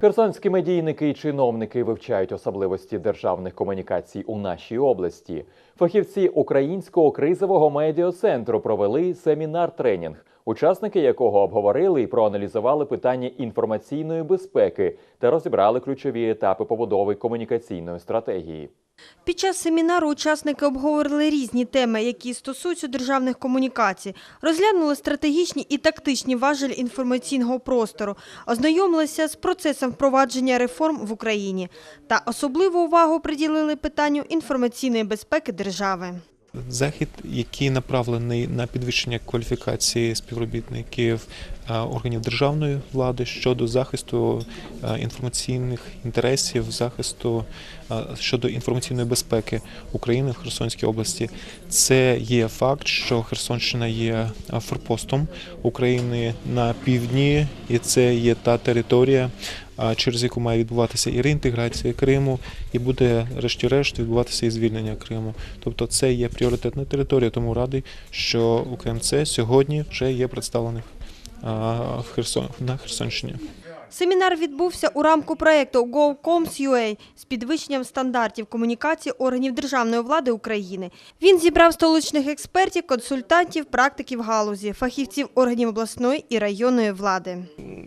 Херсонські медійники і чиновники вивчають особливості державних комунікацій у нашій області. Фахівці українського кризового медіа-центру провели семінар-тренінг, учасники якого обговорили і проаналізували питання інформаційної безпеки та розібрали ключові етапи побудови комунікаційної стратегії. Під час семінару учасники обговорили різні теми, які стосуються державних комунікацій, розглянули стратегічні і тактичні важелі інформаційного простору, ознайомилися з процесом впровадження реформ в Україні та особливу увагу приділили питанню інформаційної безпеки держави. Захід, який направлений на підвищення кваліфікації співробітників е, органів державної влади щодо захисту е, інформаційних інтересів, захисту е, щодо інформаційної безпеки України в Херсонській області. Це є факт, що Херсонщина є форпостом України на півдні, і це є та територія, через яку має відбуватися і реінтеграція Криму, і буде, решті-решт, відбуватися і звільнення Криму. Тобто це є пріоритетна територія, тому радий, що УКМЦ сьогодні вже є представлений а, в Херсон, на Херсонщині. Семінар відбувся у рамку проєкту GoComs.ua з підвищенням стандартів комунікації органів державної влади України. Він зібрав столичних експертів, консультантів, практиків галузі, фахівців органів обласної і районної влади.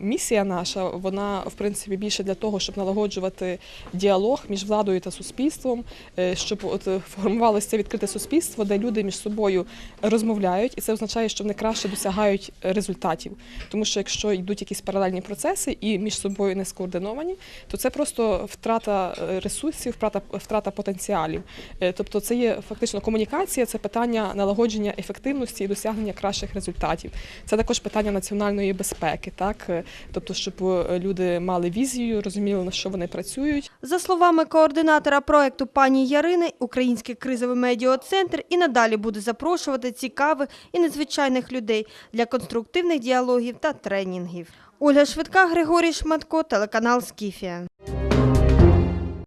Місія наша, вона в принципі більше для того, щоб налагоджувати діалог між владою та суспільством, е, щоб от е, формувалося відкрите суспільство, де люди між собою розмовляють, і це означає, що вони краще досягають результатів. Тому що якщо йдуть якісь паралельні процеси і між собою не скоординовані, то це просто втрата е, ресурсів, втрата, втрата потенціалів. Тобто, це є фактично комунікація, це питання налагодження ефективності і досягнення кращих результатів. Це також питання національної безпеки, так тобто, щоб е, люди мали візію, розуміли на що вони працюють. За словами координатора проекту пані Ярини, Український кризовий медіа-центр і надалі буде запрошувати цікавих і незвичайних людей для конструктивних діалогів та тренінгів. Ольга Швидка, Григорій Шматко, телеканал Скіфія.